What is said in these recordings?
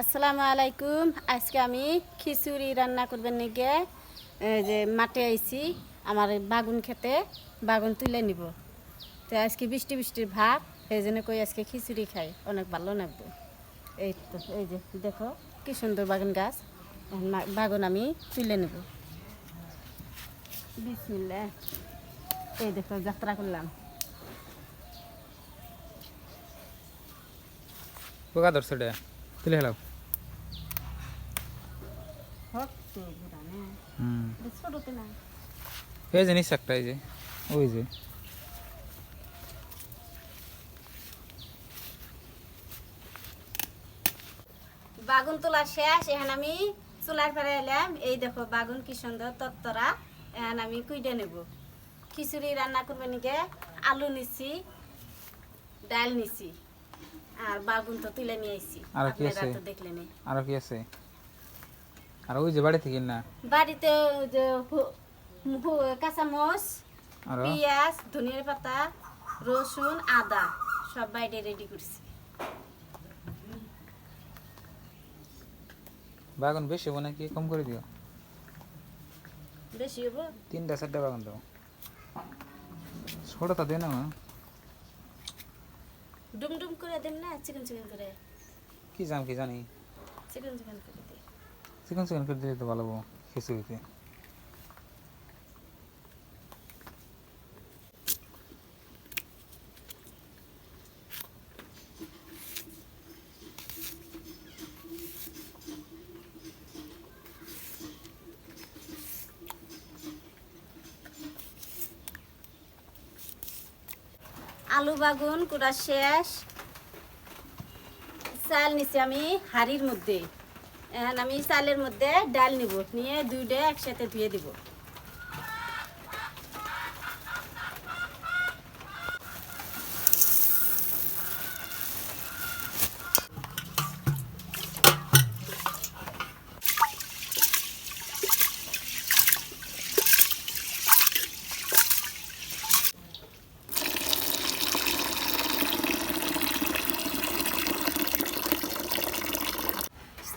আসসালামু আলাইকুম। আজকে আমি খিচুড়ি রান্না করবেন নিগে যে মাঠে আইছি, আমার বাগুন খেতে, বাগুন তুলে নিব। তো আজকে বৃষ্টি বৃষ্টির ভাব, এই জন্য কই আজকে খিচুড়ি খাই, অনেক ভালো লাগবে। এই তো, এই যে, দেখো কি সুন্দর বাগুন গাছ। বাগুন আমি তুলে নেব। বিসমিল্লাহ। এই দেখো, যাত্রা করলাম। পোকা ধরছে তুলে হেলাও এই নিচে একটা এই যে ওই যে বাগুন তোলা শেষ, এখন আমি চুলার ফেলে এলাম। এই দেখো, বাগুন কি সুন্দর তত্তরা এখন আমি কুইডে নেব। খিচুড়ি রান্না করব নিকে আলু নিছি, ডাল নিছি। আর বাগুন তো তুলে নিয়ে আইছি। আর কি আছে? তো দেখলেন আর কি আছে? আর ওই যে বাড়ি থেকে না? বাড়িতে যে কাঁচামচ আর? পেঁয়াজ ধনিয়ার পাতা রসুন আদা সব বাইরে রেডি করছি। বাগান বেশি হব নাকি? কম করে দিও। বেশি হব? তিনটা চারটা বাগান দাও। ছোটটা দে না মা। ডুম ডুম করে দেন না চিকেন চিকেন করে। কি জাম কি জানি। চিকেন চিকেন করে দিই চিকেন চিকেন করে দিলে তো ভালো হব খিচুড়িতে। আলু বাগুন, কুড়া শেষ। চাল নিছি আমি হাড়ির মধ্যে। এখন আমি চালের মধ্যে ডাল নিব। নিয়ে দুইটা একসাথে ধুয়ে দিব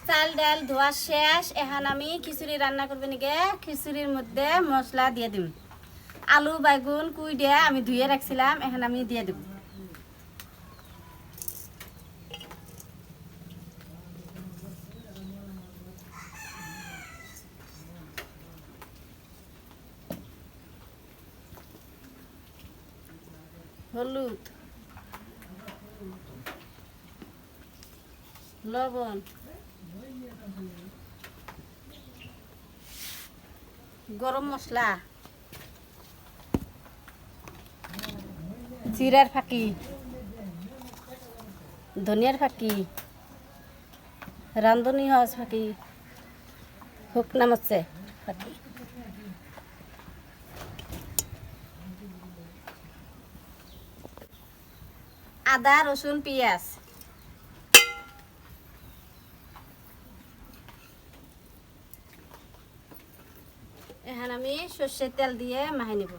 চাল ডাল, ধোয়া শেষ, এখন আমি খিচুড়ি রান্না করব নাকি খিচুড়ির মধ্যে মশলা দিয়ে দিম। আলু, বেগুন, কুই দিয়ে আমি ধুয়ে রাখছিলাম, এখন আমি দিয়ে দিব হলুদ, লবণ গরম মশলা। জিরার ফাঁকি। ধনিয়ার ফাঁকি। রান্ধনি হজ ফাঁকি। শুকনা মাছে, ফাঁকি। আদা, রসুন, পেঁয়াজ। এখন আমি সর্ষের তেল দিয়ে মাহে নিব।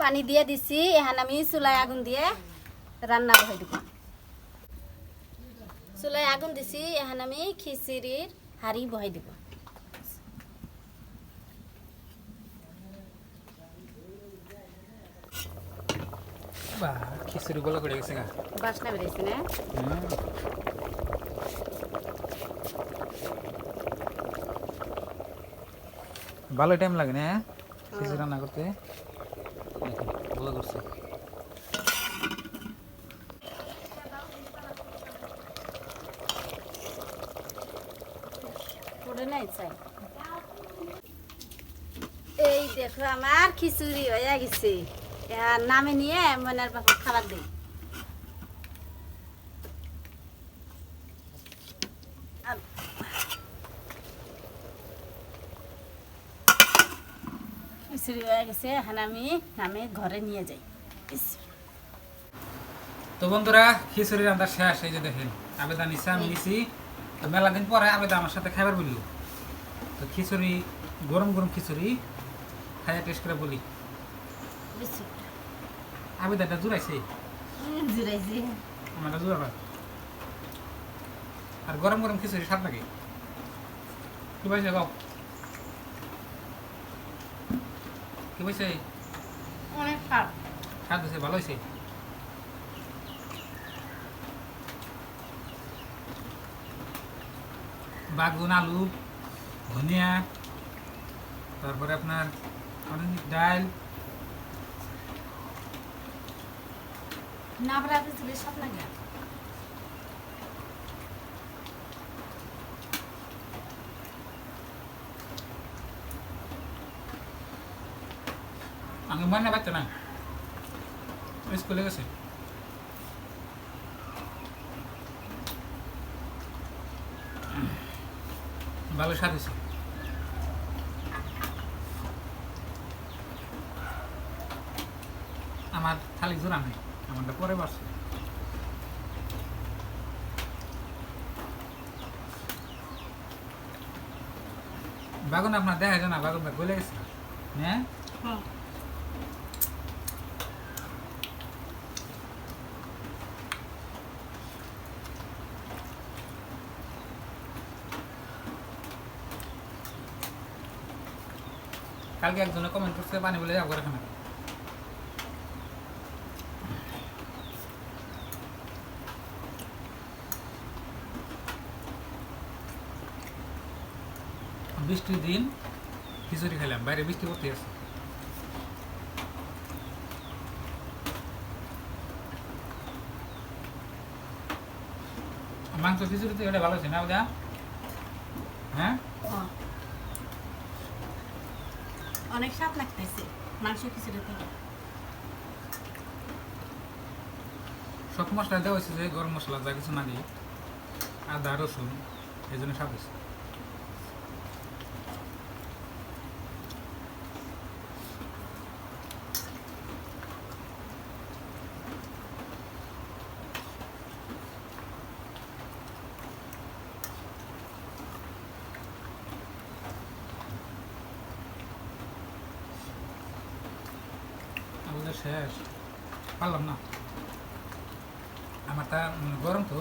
পানি দিয়ে দিছি, এখন আমি চুলায় আগুন দিয়ে রান্না বহাই দিব। চুলায় আগুন দিছি, এখন আমি খিচুড়ির হাড়ি বহাই দিব। বা খিচুড়ি বলা করে গেছে গা বাসনা বেরিয়েছে না ভালো টাইম লাগে না? খিচুড়ি রান্না করতে ভালো করছে নাই চাই এই দেখো আমার খিচুড়ি হয়ে গেছে নামে নিয়ে মনের বাপু খাবার দিই খিচুড়ি হয়ে গেছে এখন আমি নামে ঘরে নিয়ে যাই। তো বন্ধুরা খিচুড়ি রান্না শেষ এই যে দেখেন আবেদন নিচ্ছে আমি নিছি। তো মেলা দিন পরে আবেদা আমার সাথে খাবার বলল। তো খিচুড়ি গরম গরম খিচুড়ি খাইয়া টেস্ট করে বলি। আবেদাটা জুড়াইছে। জুড়াইছি। আমারটা আর গরম গরম খিচুড়ি স্বাদ লাগে কি গাও কি পাইছে অনেক স্বাদ। স্বাদ হয়েছে ভালো হয়েছে? বাগুন আলু ধনিয়া তারপরে আপনার ডাল না লাগে। আমি না স্কুলে ভালো হয়েছে। আমার খালি জোড়া নেই। আমারটা পরে বাড়ছে বাগুন আপনার দেখা যায় না বাগুনটা গলে গেছে? হ্যাঁ? হ্যাঁ। কালকে একজনে কমেন্ট করছে পানি বলে যাব এখানে বৃষ্টির দিন খিচুড়ি খেলাম বাইরে বৃষ্টি করতে আছে। মাংস খিচুড়িতে এটা ভালো আছে না ওটা? হ্যাঁ? হ্যাঁ। অনেক স্বাদ লাগতেছে মাংস খিচুড়ি থেকে সব মশলা দেওয়া হয়েছে যে গরম মশলা যা কিছু না দিয়ে আদা রসুন এই জন্য স্বাদ হয়েছে আমাদের শেষ পারলাম না আমারটা মানে গরম তো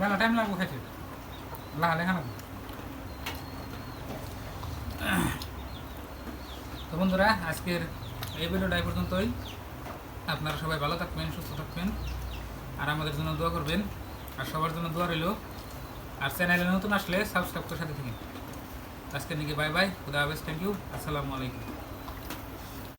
মেলা টাইম লাগবো খাইতে লাহা লেখা লাগবে তো বন্ধুরা, আজকের এই ভিডিওটা এই পর্যন্তই। আপনারা সবাই ভালো থাকবেন, সুস্থ থাকবেন, আর আমাদের জন্য দোয়া করবেন, আর সবার জন্য দোয়া রইল। আর চ্যানেলে নতুন আসলে সাবস্ক্রাইব করে সাথে থাকেন। আজকের নাকি বাই বাই খুদা হাফেজ থ্যাংক ইউ আসসালামু আলাইকুম।